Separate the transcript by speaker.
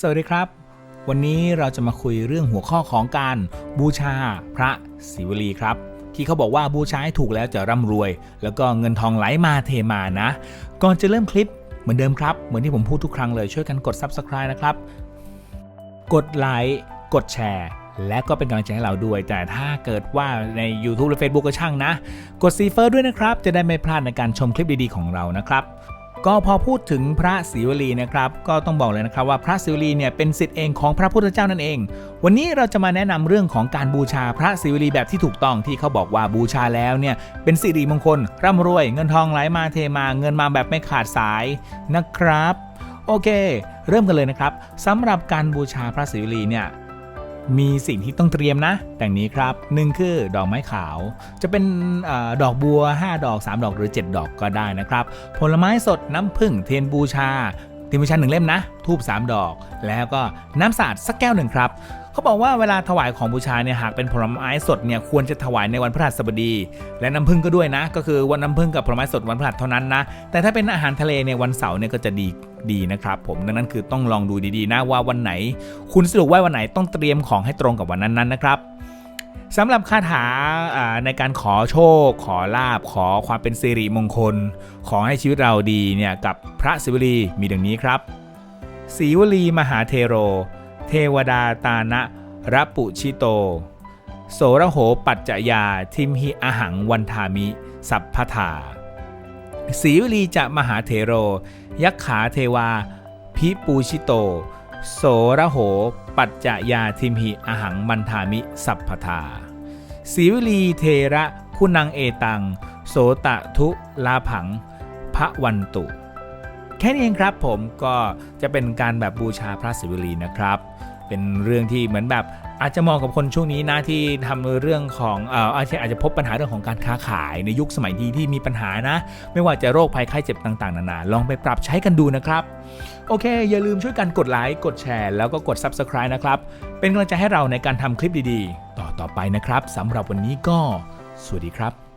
Speaker 1: สวัสดีครับ วันนี้เราจะมาคุยเรื่องหัวข้อของการบูชาพระศิวลีครับ ที่เขาบอกว่าบูชาให้ถูกแล้วจะร่ำรวย แล้วก็เงินทองไหลมาเทมานะ ก่อนจะเริ่มคลิปเหมือนเดิมครับ เหมือนที่ผมพูดทุกครั้งเลยช่วยกันกด Subscribe นะครับ กดไลค์กดแชร์และก็เป็นกำลังใจให้เราด้วย แต่ถ้าเกิดว่าใน YouTube หรือ Facebook ก็ช่างนะ กดซีเฟอร์ด้วยนะครับ จะได้ไม่พลาดในการชมคลิปดีๆของเรานะครับ ก็พอพูดถึงพระศิวลีนะครับ ก็ต้องบอกเลยนะครับว่าพระศิวลีเนี่ยเป็นสิทธิ์เองของพระพุทธเจ้านั่นเอง วันนี้เราจะมาแนะนำเรื่องของการบูชาพระศิวลีแบบที่ถูกต้องที่เขาบอกว่าบูชาแล้วเนี่ยเป็นสิริมงคล ร่ำรวย เงินทองไหลมาเทมาเงินมาแบบไม่ขาดสายนะครับ โอเค เริ่มกันเลยนะครับสำหรับการบูชาพระศิวลีเนี่ย มีสิ่งที่ต้องเตรียมนะดังนี้ครับหนึ่งคือดอกไม้ขาว จะเป็นอดอกบัว 5 ดอก 3 ดอกหรือ 7 ดอกก็ได้นะครับ ผลไม้สดน้ำผึ้งเทียนบูชาเทียนบูชาหนึ่งเล่มนะ ทูบ3 ดอก แล้วก็น้ำสะอาดสักแก้วหนึ่งครับ เขาบอกว่าเวลาถวายของบูชาเนี่ยหากเป็นผลไม้สดเนี่ยควรจะถวายในวันพฤหัสบดี และน้ำผึ้งก็ด้วยนะ ก็คือวันน้ำผึ้งกับผลไม้สดวันพฤหัสเท่านั้นนะ แต่ถ้าเป็นอาหารทะเลเนี่ยวันเสาร์เนี่ยก็จะดีดีนะครับผมดังนั้นคือต้องลองดูดีๆนะว่าวันไหน คุณสะดวกไหว้วันไหนต้องเตรียมของให้ตรงกับวันนั้นๆนะครับสำหรับคาถาในการขอโชค ขอลาบขอความเป็นสิริมงคล ขอให้ชีวิตเราดีเนี่ยกับพระศิวลีมีดังนี้ครับศิวลีมหาเทโร เทวดาตานะรปุชิโต โสระโหปัจจยาทิมหิอหังวันทามิ สัพพทาศีวลีจะมหาเทโร ยักขาเทวา พิปูชิโต โสระโห ปัจจยาทิมหิอหังมันทามิสัพพทาศีวลีเทระคุณังเอตัง โสตะทุลาผัง พระวันตุ ค่นี้เองครับผมก็จะเป็นการแบบบูชาพระศิวลีนะครับ เป็นเรื่องที่เหมือนแบบอาจจะมาะกับคนช่วงนี้นะที่ทำเรื่องของเอ่ออาจจะอาจจะพบปัญหาเรื่องของการค้าขายในยุคสมัยนี้ที่มีปัญหานะ ไม่ว่าจะโรคภัยไข้เจ็บต่างๆนานาลองไปปรับใช้กันดูนะครับ โอเค อย่าลืมช่วยกันกดไลค์กดแชร์แล้วก็กด Subscribe นะครับ เป็นกำลังใจให้เราในการทำคลิปดีๆ ต่อต่อไปนะครับสำหรับวันนี้ก็ สวัสดีครับ